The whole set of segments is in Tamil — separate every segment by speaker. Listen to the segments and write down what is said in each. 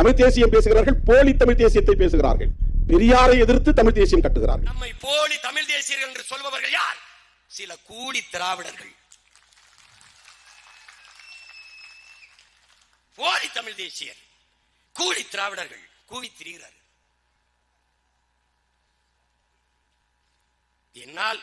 Speaker 1: தமிழ் தேசியம் பேசுகிறார்கள் போலி தமிழ் தேசியத்தை பேசுகிறார்கள். பெரியாரை எதிர்த்து தமிழ் தேசியம் கட்டுகிறார்கள்.
Speaker 2: நம்மை போலி தமிழ் தேசியர்கள் என்று சொல்பவர்கள் யார்? சில கூலி திராவிடர்கள். போலி தமிழ் தேசியர். கூலி திராவிடர்கள். கூவி திரிகிறார்கள். என்னால்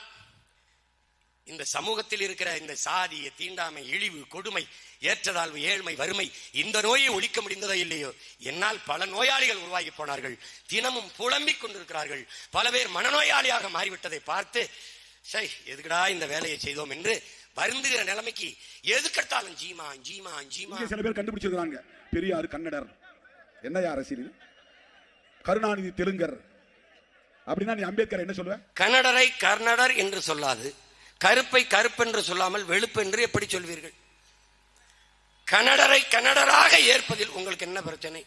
Speaker 2: இந்த சமூகத்தில் இருக்கிற இந்த சாதிய தீண்டாமை இழிவு கொடுமை ஏற்றதாழ்வு ஏழ்மை வறுமை இந்த நோயை ஒழிக்க முடிந்ததோ இல்லையோ? என்னால் பல நோயாளிகள் உருவாகி போனார்கள். தினமும் புலம்பிக் கொண்டிருக்கிறார்கள். பல பேர் மனநோயாளியாக மாறிவிட்டதை பார்த்து சை எதுக்குடா இந்த வேலையை செய்தோம்? என்று வருந்துகிற நிலைமைக்கு எதுக்கெடுத்தாலும் ஜீமா ஜீமா ஜீமா
Speaker 1: சில பேர் கண்டுபிடிச்சிருக்காங்க பெரியார் கன்னடர். என்னையா அரசியல் இது? கருணாநிதி தெலுங்கர். அப்படின்னா நீ அம்பேத்கர் என்ன சொல்லுவ?
Speaker 2: கன்னடரை கர்ணடர் என்று சொல்லாது. கருப்பை கருப்பென்று சொல்லாமல் வெளுப்பென்று எப்படி சொல்வீர்கள்? கன்னடரை கன்னடராக ஏற்பதில் உங்களுக்கு என்ன பிரச்சனை?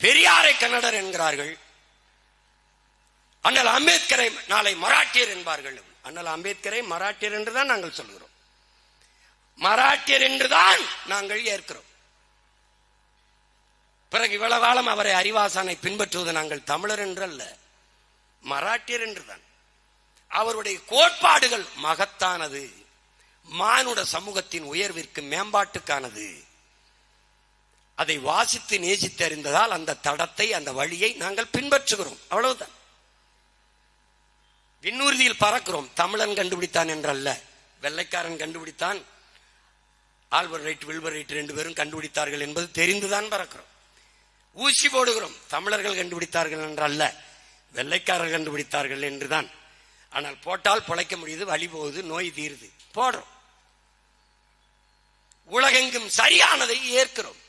Speaker 2: பெரியாரை கன்னடர் என்கிறார்கள். அண்ணல் அம்பேத்கரை நாளை மராட்டியர் என்பார்கள். அண்ணல் அம்பேத்கரை மராட்டியர் என்றுதான் நாங்கள் சொல்கிறோம். மராட்டியர் என்றுதான் நாங்கள் ஏற்கிறோம். பிறகு இவ்வளவு காலம் அவரை அறிவாசானை பின்பற்றுவது நாங்கள் தமிழர் என்றல்ல மராட்டியர் என்றுதான் அவருடைய கோட்பாடுகள் மகத்தானது. மானுட சமூகத்தின் உயர்விற்கு மேம்பாட்டுக்கானது. அதை வாசித்து நேசித்து அறிந்ததால் அந்த தடத்தை அந்த வழியை நாங்கள் பின்பற்றுகிறோம். அவ்வளவுதான். விண்ணூர்தியில் பறக்கிறோம். தமிழன் கண்டுபிடித்தான் என்றல்ல. வெள்ளைக்காரன் கண்டுபிடித்தான். ஆல்பர் ரைட் வில்பர் ரைட் ரெண்டு பேரும் கண்டுபிடித்தார்கள் என்பது தெரிந்துதான் பறக்கிறோம். ஊசி போடுகிறோம். தமிழர்கள் கண்டுபிடித்தார்கள் என்றல்ல. வெள்ளைக்காரர் கண்டுபிடித்தார்கள் என்றுதான். ஆனால் போட்டால் பிழைக்க முடியுது வழி போகுது நோய் தீருது. போடுறோம். உலகெங்கும் சரியானதை ஏற்கிறோம்.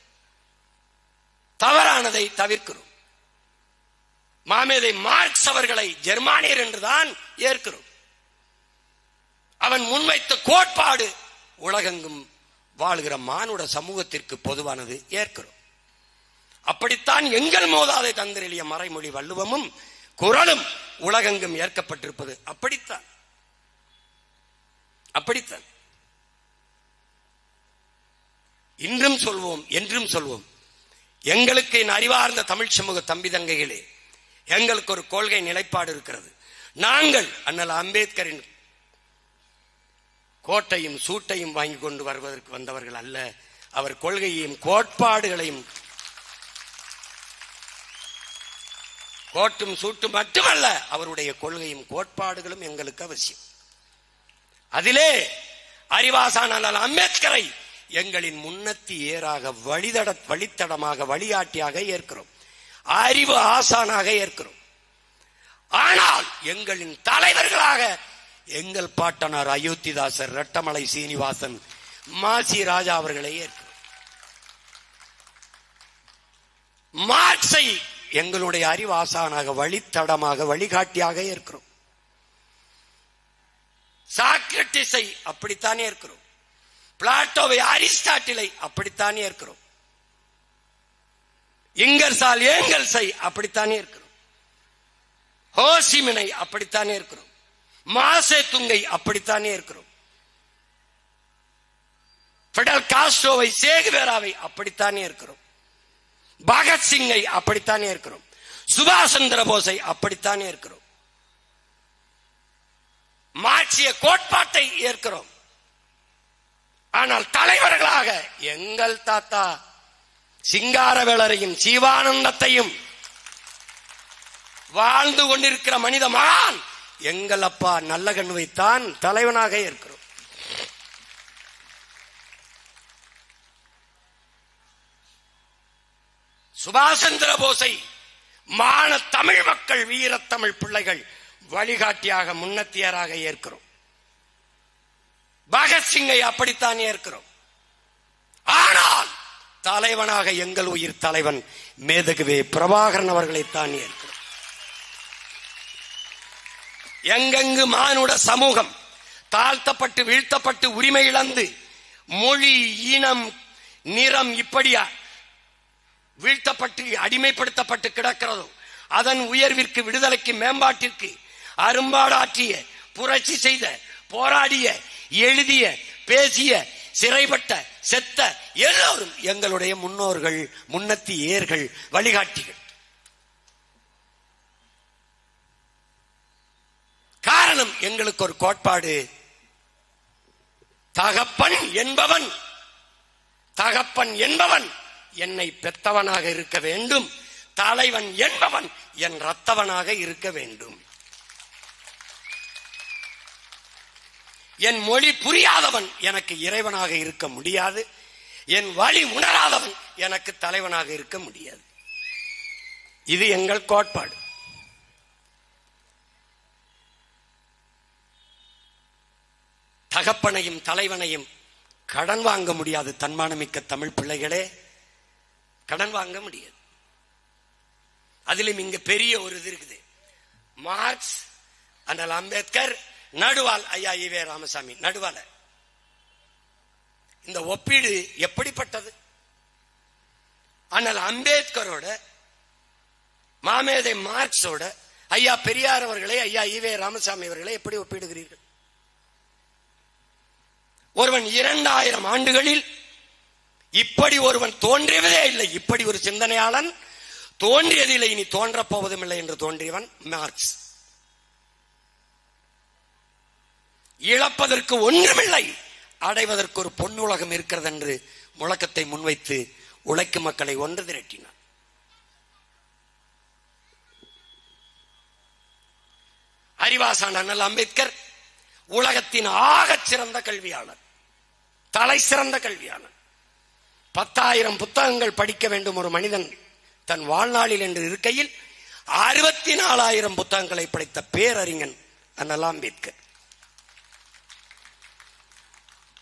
Speaker 2: தவறானதை தவிர்க்கிறோம். மாமேதை மார்க்ஸ் அவர்களை ஜெர்மானியர் என்றுதான் ஏற்கிறோம். அவன் முன்வைத்த கோட்பாடு உலகெங்கும் வாழ்கிற மானுட சமூகத்திற்கு பொதுவானது ஏற்கிறோம். அப்படித்தான் எங்கள் மோதாதை தந்திரெளிய மறைமொழி வள்ளுவமும் குரலும் உலகெங்கும் ஏற்கப்பட்டிருப்பது. அப்படித்தான். அப்படித்தான். இன்றும் சொல்வோம் என்றும் சொல்வோம். எங்களுக்கு என் அறிவார்ந்த தமிழ் சமூக தம்பி தங்கைகளே எங்களுக்கு ஒரு கொள்கை நிலைப்பாடு இருக்கிறது. நாங்கள் அண்ணல் அம்பேத்கரின் கோட்டையும் சூட்டையும் வாங்கி கொண்டு வருவதற்கு வந்தவர்கள் அல்ல. அவர் கொள்கையையும் கோட்பாடுகளையும் கோட்டும் சூட்டும் மட்டுமல்ல அவருடைய கொள்கையும் கோட்பாடுகளும் எங்களுக்கு அவசியம். அதிலே அறிவாசான அம்பேத்கரை எங்களின் முன்னத்தி ஏறாக வழிதட வழித்தடமாக வழிகாட்டியாக ஏற்கிறோம். அறிவு ஆசானாக ஏற்கிறோம். ஆனால் எங்களின் தலைவர்களாக எங்கள் பாட்டனார் அயோத்திதாசர் ரெட்டமலை சீனிவாசன் மாசி ராஜா அவர்களை ஏற்கிறோம். மார்க்சை எங்களுடைய அறிவாசானாக வழித்தடமாக வழிகாட்டியாக இருக்கிறோம். சாக்ரட்டிஸை அப்படித்தானே இருக்கிறோம். பிளாட்டோவை அரிஸ்டாட்டிலை அப்படித்தானே இருக்கிறோம். இங்கர்சால் ஏங்கல்ஸை அப்படித்தானே இருக்கிறோம். ஹோசிமினை அப்படித்தானே இருக்கிறோம். மாசே துங்கை அப்படித்தானே இருக்கிறோம். பிடல் காஸ்ட்ரோவை சேகுவேராவை அப்படித்தானே இருக்கிறோம். பகத்சிங்கை அப்படித்தானே இருக்கிறோம். சுபாஷ் சந்திர போஸை அப்படித்தானே இருக்கிறோம். மாற்றிய கோட்பாட்டை ஏற்கிறோம். ஆனால் தலைவர்களாக எங்கள் தாத்தா சிங்காரவேளரையும் சீவானந்தத்தையும் வாழ்ந்து கொண்டிருக்கிற மனித மகான் எங்கள் அப்பா நல்ல கண்ணுவைத்தான் தலைவனாக இருக்கிறோம். சுபாஷ் சந்திர போஸை மான தமிழ் மக்கள் வீரத்தமிழ் பிள்ளைகள் வழிகாட்டியாக முன்னத்தியராக ஏற்கிறோம். பகத்சிங்கை அப்படித்தான் ஏற்கிறோம். ஆனால் தலைவனாக எங்கள் உயிர் தலைவன் மேதகுவே பிரபாகரன் அவர்களைத்தான் ஏற்கிறோம். எங்கெங்கு மானுட சமூகம் தாழ்த்தப்பட்டு வீழ்த்தப்பட்டு உரிமை இழந்து மொழி இனம் நிறம் இப்படியா வீழ்த்தப்பட்டு அடிமைப்படுத்தப்பட்டு கிடக்கிறதோ. அதன் உயர்விற்கு விடுதலைக்கு மேம்பாட்டிற்கு அரும்பாடாற்றிய புரட்சி செய்த போராடிய எழுதிய பேசிய சிறைப்பட்ட செத்த எல்லோரும் எங்களுடைய முன்னோர்கள் முன்னத்தி ஏர்கள் வழிகாட்டிகள். காரணம் எங்களுக்கு ஒரு கோட்பாடு. தகப்பன் என்பவன் தகப்பன் என்பவன் என்னை பெத்தவனாக இருக்க வேண்டும். தலைவன் என்பவன் என் ரத்தவனாக இருக்க வேண்டும். என் மொழி புரியாதவன் எனக்கு இறைவனாக இருக்க முடியாது. என் வழி உணராதவன் எனக்கு தலைவனாக இருக்க முடியாது. இது எங்கள் கோட்பாடு. தகப்பனையும் தலைவனையும் கடன் வாங்க முடியாது தன்மானமிக்க தமிழ் பிள்ளைகளே. கடன் வாங்க முடியாது. அதிலும் இங்க பெரிய ஒரு இது இருக்குது. மார்க்ஸ் அண்ணல் அம்பேத்கர் நடுவால் ஐயா இவே ராமசாமி நடுவால இந்த ஒப்பீடு எப்படிப்பட்டது? ஆனால் அம்பேத்கரோட மாமேதை மார்க்ஸோட ஐயா பெரியார் அவர்களை ஐயா ஈவே ராமசாமி அவர்களை எப்படி ஒப்பிடுகிறீர்கள்? ஒருவன் இரண்டாயிரம் ஆண்டுகளில் இப்படி ஒருவன் தோன்றியதே இல்லை. இப்படி ஒரு சிந்தனையாளன் தோன்றியதில்லை. இனி தோன்றப் போவதும் இல்லை என்று தோன்றியவன் மார்க்ஸ். இழப்பதற்கு ஒன்றுமில்லை. அடைவதற்கு ஒரு பொன்னுலகம் இருக்கிறது என்று முழக்கத்தை முன்வைத்து உழைக்கும் மக்களை ஒன்று திரட்டினார் அறிவாசான் அண்ணல் அம்பேத்கர் உலகத்தின் ஆகச் சிறந்த கல்வியாளர். தலை சிறந்த கல்வியாளர். பத்தாயிரம் புத்தகங்கள் படிக்க வேண்டும் ஒரு மனிதன் தன் வாழ்நாளில் என்று இருக்கையில் அறுபத்தி நாலாயிரம் புத்தகங்களை படைத்த பேரறிஞன் அண்ணல் அம்பேத்கர்.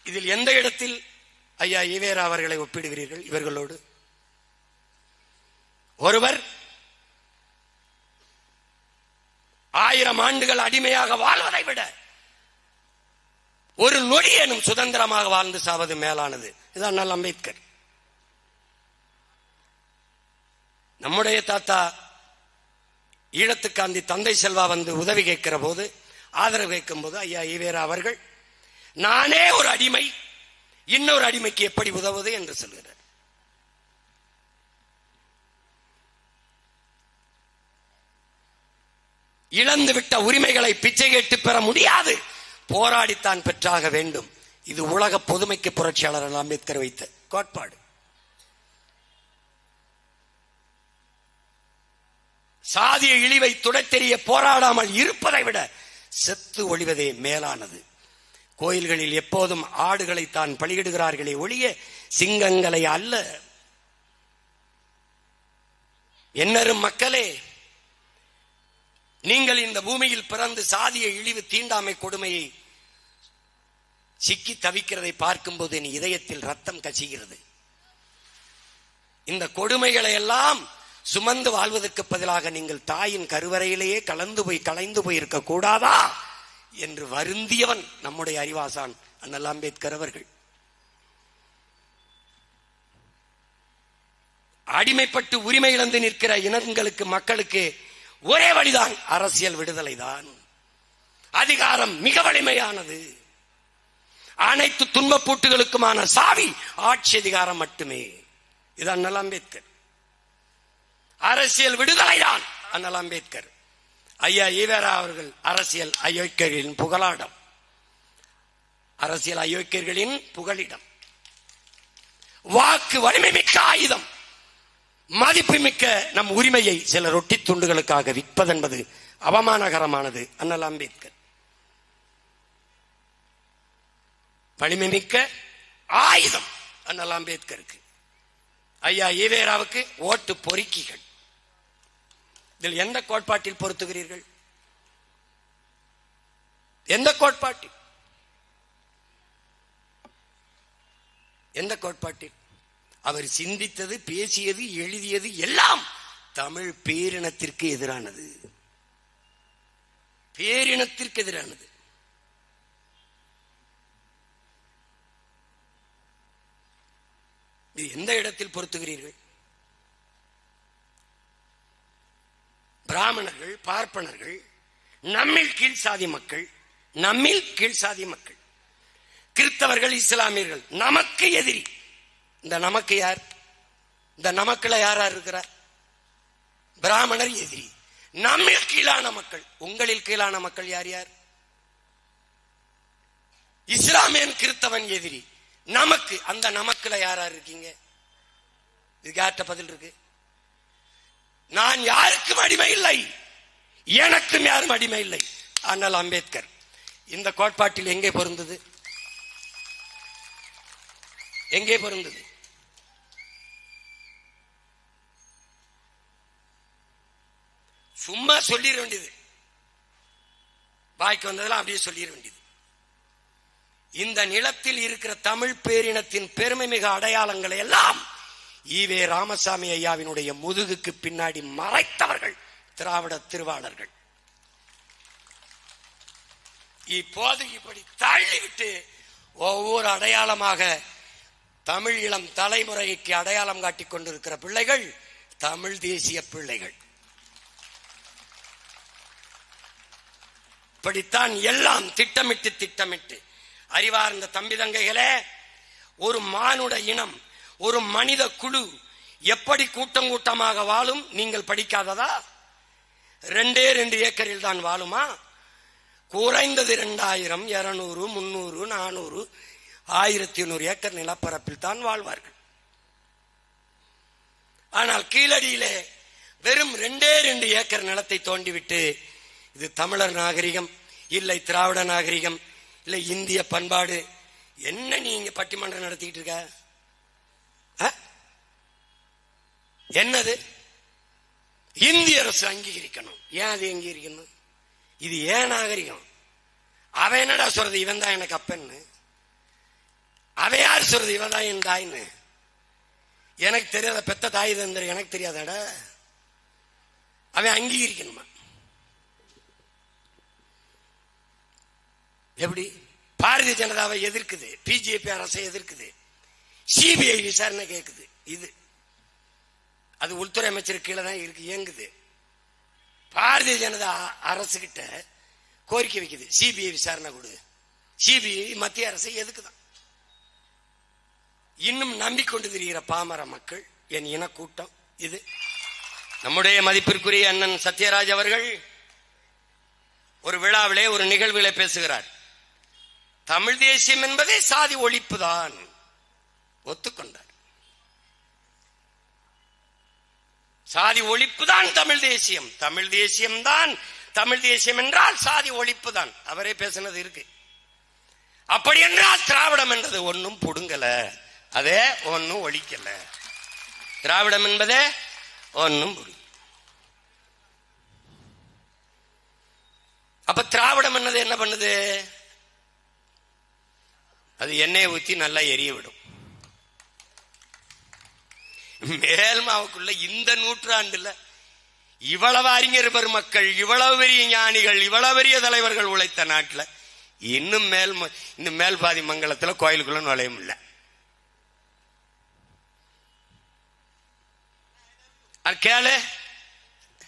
Speaker 2: இதில் எந்த இடத்தில் ஐயா ஈவேரா அவர்களை ஒப்பிடுகிறீர்கள்? இவர்களோடு. ஒருவர் ஆயிரம் ஆண்டுகள் அடிமையாக வாழ்வதை விட ஒரு நொடி எனும் சுதந்திரமாக வாழ்ந்து சாவது மேலானது. இது அண்ணல் அம்பேத்கர். நம்முடைய தாத்தா ஈழத்துக்காந்தி தந்தை செல்வா வந்து உதவி கேட்கிற போது ஆதரவு கேட்கும் போது ஐயா ஈவேரா அவர்கள். நானே ஒரு அடிமை. இன்னொரு அடிமைக்கு எப்படி உதவுவது? என்று சொல்கிறார். இழந்துவிட்ட உரிமைகளை பிச்சை கேட்டு பெற முடியாது. போராடித்தான் பெற்றாக வேண்டும். இது உலக பொதுமைக்கு புரட்சியாளர் அம்பேத்கர் வைத்த கோட்பாடு. சாதிய இழிவை துடைத்தெறிய போராடாமல் இருப்பதை விட செத்து ஒழிவதே மேலானது. கோயில்களில் எப்போதும் ஆடுகளை தான் பலியிடுகிறார்களே ஒழிய சிங்கங்களை அல்ல. என்னரும் மக்களே நீங்கள் இந்த பூமியில் பிறந்து சாதிய இழிவு தீண்டாமை கொடுமையை சிக்கி தவிக்கிறதை பார்க்கும்போது என் இதயத்தில் ரத்தம் கசிகிறது. இந்த கொடுமைகளை எல்லாம் சுமந்து வாழ்வதற்கு பதிலாக நீங்கள் தாயின் கருவறையிலேயே கலந்து போய் கலைந்து போயிருக்க கூடாதா? என்று வருந்தியவன் நம்முடைய அறிவாசான் அண்ணல் அம்பேத்கர் அவர்கள். அடிமைப்பட்டு உரிமை இழந்து நிற்கிற இனங்களுக்கு மக்களுக்கு ஒரே வழிதான் அரசியல் விடுதலை தான் அதிகாரம் மிக வலிமையானது. அனைத்து துன்பப்பூட்டுகளுக்குமான சாவி ஆட்சி அதிகாரம் மட்டுமே. இது அண்ணல் அம்பேத்கர். அரசியல் விடுதலை தான் அண்ணல் அம்பேத்கர். ஐயா ஈவேரா அவர்கள் அரசியல் அயோக்கியர்களின் புகழாடம். அரசியல் அயோக்கியர்களின் புகழிடம். வாக்கு வலிமை மிக்க ஆயுதம். மதிப்புமிக்க நம் உரிமையை சில ரொட்டி துண்டுகளுக்காக விற்பதென்பது அவமானகரமானது அண்ணல் அம்பேத்கர். வலிமை மிக்க ஆயுதம் அண்ணல் அம்பேத்கருக்கு. ஐயா ஈவேராவுக்கு ஓட்டு பொறுக்கிகள். இதில் எந்த கோட்பாட்டில் பொருத்துகிறீர்கள்? எந்த கோட்பாட்டில்? எந்த கோட்பாட்டில்? அவர் சிந்தித்தது பேசியது எழுதியது எல்லாம் தமிழ் பேரினத்திற்கு எதிரானது. பேரினத்திற்கு எதிரானது. இது எந்த இடத்தில் பொருத்துகிறீர்கள்? பிராமணர்கள் பார்ப்பனர்கள் நம்மில் கீழ் சாதி மக்கள் நம்மில் கீழ் சாதி மக்கள் கிறிஸ்தவர்கள் இஸ்லாமியர்கள் நமக்கு எதிரி. இந்த நமக்கு யார்? இந்த நமக்குல யாரா இருக்கிறார்? பிராமணர் எதிரி. நம்மில் கீழான மக்கள் உங்களில் கீழான மக்கள் யார் யார்? இஸ்லாமியன் கிறிஸ்தவன் எதிரி. நமக்கு அந்த நமக்குல யாரா இருக்கீங்க? இதுக்கு யார்கிட்ட பதில் இருக்கு? நான் யாருக்கும் அடிமை இல்லை. எனக்கும் யாரும் அடிமை இல்லை. ஆனால் அம்பேத்கர் இந்த கோட்பாட்டில் எங்கே பொருந்தது? எங்கே பொருந்தது? சும்மா சொல்லிட வேண்டியது. வாய்க்கு வந்ததெல்லாம் அப்படியே சொல்லிட வேண்டியது. இந்த நிலத்தில் இருக்கிற தமிழ் பேரினத்தின் பெருமை மிக அடையாளங்களை எல்லாம் ஈவே ராமசாமி ஐயாவினுடைய முதுகுக்கு பின்னாடி மறைத்தவர்கள் திராவிட திருவாளர்கள். இப்போது இப்படி தள்ளிவிட்டு ஒவ்வொரு அடையாளமாக தமிழ் இளம் தலைமுறைக்கு அடையாளம் காட்டிக் கொண்டிருக்கிற பிள்ளைகள் தமிழ் தேசிய பிள்ளைகள். இப்படித்தான் எல்லாம் திட்டமிட்டு திட்டமிட்டு அறிவார்ந்த தம்பி தங்கைகளே ஒரு மானுட இனம் ஒரு மனித குழு எப்படி கூட்டம் கூட்டமாக வாழும் நீங்கள் படிக்காததா? ரெண்டே ரெண்டு ஏக்கரில் தான் வாழுமா? குறைந்தது இரண்டாயிரம் இருநூறு முன்னூறு நானூறு ஆயிரத்தி நூறு ஏக்கர் நிலப்பரப்பில் தான் வாழ்வார்கள். ஆனால் கீழடியிலே வெறும் ரெண்டே ரெண்டு ஏக்கர் நிலத்தை தோண்டிவிட்டு இது தமிழர் நாகரிகம் இல்லை திராவிட நாகரிகம் இல்லை இந்திய பண்பாடு என்ன நீங்க பட்டிமன்றம் நடத்திக்கிட்டு இருக்க ஆ? என்னது? இந்திய அரசு அங்கீகரிக்கணும். ஏன் அது அங்கீகரிக்கணும்? இது ஏன் நாகரிகம்? அவன் என்னடா சொல்றது? இவன் தான் எனக்கு அப்பன்னு. அவன் யார் சொல்றது? இவன் தான் என் தாய்ன்னு. எனக்கு தெரியாத பெத்த தாய் தந்திர எனக்கு தெரியாதாடா. அவன் அங்கீகரிக்கணுமா? எப்படி? பாரதிய ஜனதாவை எதிர்க்குது. பிஜேபி அரசை எதிர்க்குது. சிபிஐ விசாரணை கேட்குது இது அது உள்துறை அமைச்சர் கீழே தான் இருக்கு இயங்குது. பாரதிய ஜனதா அரசு கிட்ட கோரிக்கை வைக்குது. சிபிஐ விசாரணை கொடு. சிபிஐ மத்திய அரசை எதுக்குதான்? இன்னும் நம்பிக்கொண்டு திரிகிற பாமர மக்கள் என் இன கூட்டம் இது. நம்முடைய மதிப்பிற்குரிய அண்ணன் சத்யராஜ் அவர்கள் ஒரு விழாவிலே ஒரு நிகழ்விலே பேசுகிறார். தமிழ் தேசியம் என்பதே சாதி ஒழிப்புதான். ஒத்துக்கொண்டார். சாதி ஒழிப்பு தான் தமிழ் தேசியம். தமிழ் தேசியம் தான் தமிழ் தேசியம் என்றால் சாதி ஒழிப்பு தான் அவரே பேசினது இருக்கு. அப்படி என்றால் திராவிடம் என்றது ஒன்னும் புடுங்கல. அதே ஒன்னும் ஒழிக்கல. திராவிடம் என்பதே ஒன்னும் புடுங்க. அப்ப திராவிடம் என்னது? என்ன பண்ணுது? அது எண்ணெயை ஊத்தி நல்லா எரிய விடும். மேல்மாவுக்குள்ள இந்த நூற்றாண்டுல இவ்வளவு அறிஞர் பெருமக்கள் இவ்வளவு பெரிய ஞானிகள் இவ்வளவு பெரிய தலைவர்கள் உழைத்த நாட்டில் இன்னும் மேல் இந்த இன்னும் மேல் பாதி கோயிலுக்குள்ள நுழைய முடியல கேளு.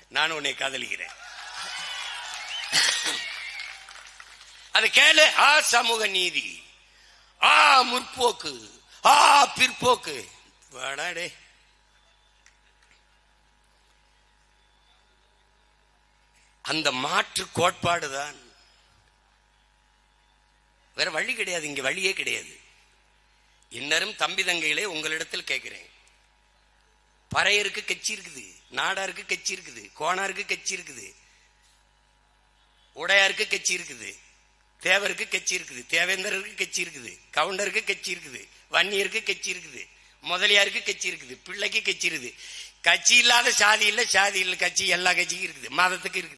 Speaker 2: நான் உன்னை காதலிக்கிறேன். அது கேளு. ஆ சமூக நீதி. ஆ முற்போக்கு. ஆ பிற்போக்கு. வாடாடே அந்த மாற்று கோட்பாடு தான். வேற வழி கிடையாது இங்க வழியே கிடையாது. இன்னரும் தம்பி தங்கைகளே உங்களிடத்தில் கேட்கிறேன். பறையருக்கு கட்சி இருக்குது நாடாருக்கு கட்சி இருக்குது கோணாருக்கு கட்சி இருக்குது உடையாருக்கு கட்சி இருக்குது தேவருக்கு கட்சி இருக்குது தேவேந்தருக்கு கட்சி இருக்குது கவுண்டருக்கு கட்சி இருக்குது வன்னியருக்கு கட்சி இருக்குது முதலியாருக்கு கட்சி இருக்குது பிள்ளைக்கு கட்சி இருக்குது. கட்சி இல்லாத சாதி இல்ல சாதி இல்ல கட்சி எல்லா கட்சிக்கும் இருக்குது மதத்துக்கு இருக்குது.